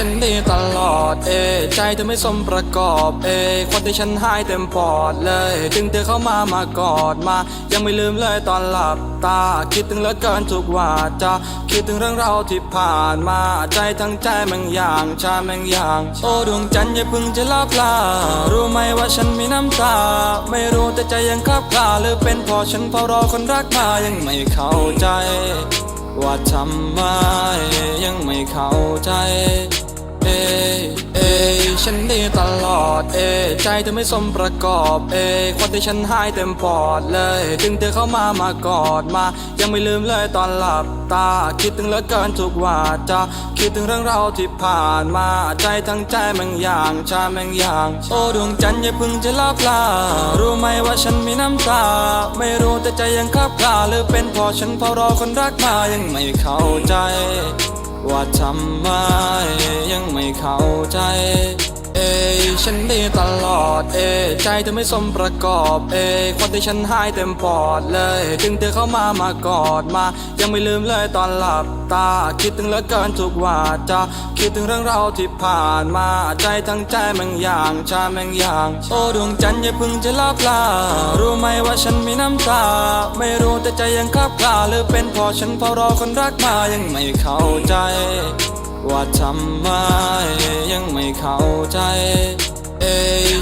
ฉันดีตลอดเอ ใจเธอไม่สมประกอบเอ คนที่ฉันให้เต็มปอดเลยจึงเธอเข้ามามากอดมา ยังไม่ลืมเลยตอนหลับตา คิดถึงเหลือเกินทุกวาจาคิดถึงเรื่องเราวที่ผ่านมา ใจทั้งใจมันอย่างชามันอย่าง โอ้ดวงจันทร์อย่าเพึ่งจะลับลา รู้ไหมว่าฉันมีน้ำตา ไม่รู้แต่ใจยังคลับคลาหรือเป็นเพอฉันเฝ้ารอคนรักมายังไม่เข้าใจว่าทำไมยังไม่เข้าใจ เอเอฉันดีตลอดเอใจเธอไม่สมประกอบเอความที่ฉันให้เต็มปอดเลย จึงเธอเข้ามามากอดมา ยังไม่ลืมเลยตอนหลับตา คิดถึงเหลือเกินทุกวาจาคิดถึงเรื่องเราวที่ผ่านมา ใจทั้งใจมันอย่างชามันอย่าง โอ้ดวงจันทร์อย่าพึ่งจะลับลา รู้ไหมว่าฉันมีน้ำตา ไม่รู้แต่ใจยังคลับคลาหรือเป็นเพอฉันเฝ้ารอคนรักมายังไม่เข้าใจ ว่าทำไมยังไม่เข้าใจ เอยฉันดีตลอดเอยใจเธอไม่สมประกอบเอยความที่ฉันให้เต็มปอดเลยจึงเธอเข้ามามากอดมา ยังไม่ลืมเลยตอนหลับตา คิดถึงเหลือเกินทุกวาจาคิดถึงเรื่องเราวที่ผ่านมา ใจทั้งใจมันอย่างชามันอย่างโอ้ดวงจันทร์อย่าพึ่งจะลับลา รู้ไหมว่าฉันมีน้ำตา ไม่รู้แต่ใจยังคลับคลาหรือเป็นพอฉันเฝ้ารอคนรักมายังไม่เข้าใจ ว่าทำไมยังไม่เข้าใจ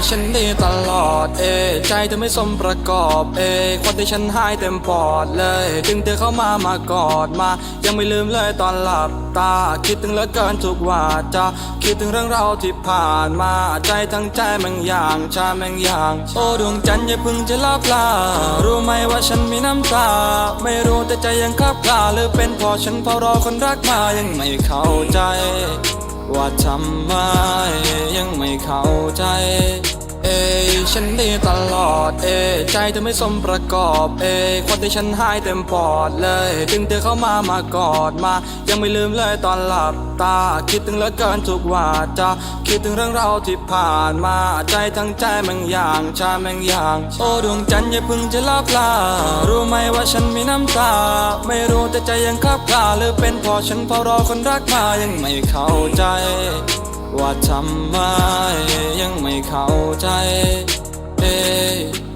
ฉันดีตลอดเอ ใจเธอไม่สมประกอบเอความที่ฉันให้เต็มปอดเลยจึงเธอเข้ามามากอดมา ยังไม่ลืมเลยตอนหลับตา คิดถึงเหลือเกินทุกวาจาคิดถึงเรื่องเราวที่ผ่านมา ใจทั้งใจมันอย่างชามันอย่าง โอ้ดวงจันทร์อย่าพึ่งจะลับลา รู้ไหมว่าฉันมีน้ำตา ไม่รู้แต่ใจยังคลับคลาหรือเป็นเพอฉันเฝ้ารอคนรักมายังไม่เข้าใจว่าทำไมยังไม่เข้าใจ ฉันดีตลอดเอ ใจเธอไม่สมประกอบเอความที่ฉันให้เต็มปอดเลยจึงเธอเข้ามามากอดมา ยังไม่ลืมเลยตอนหลับตา คิดถึงเหลือเกินทุกวาจาคิดถึงเรื่องเราวที่ผ่านมา ใจทั้งใจมันอย่างชามันอย่าง โอ้ดวงจันทร์อย่าพึ่งจะลับลา รู้ไหมว่าฉันมีน้ำตา ไม่รู้แต่ใจยังคลับคลาหรือเป็นเพอฉันเฝ้ารอคนรักมายังไม่เข้าใจว่าทำไมยังไม่เข้าใจ เอย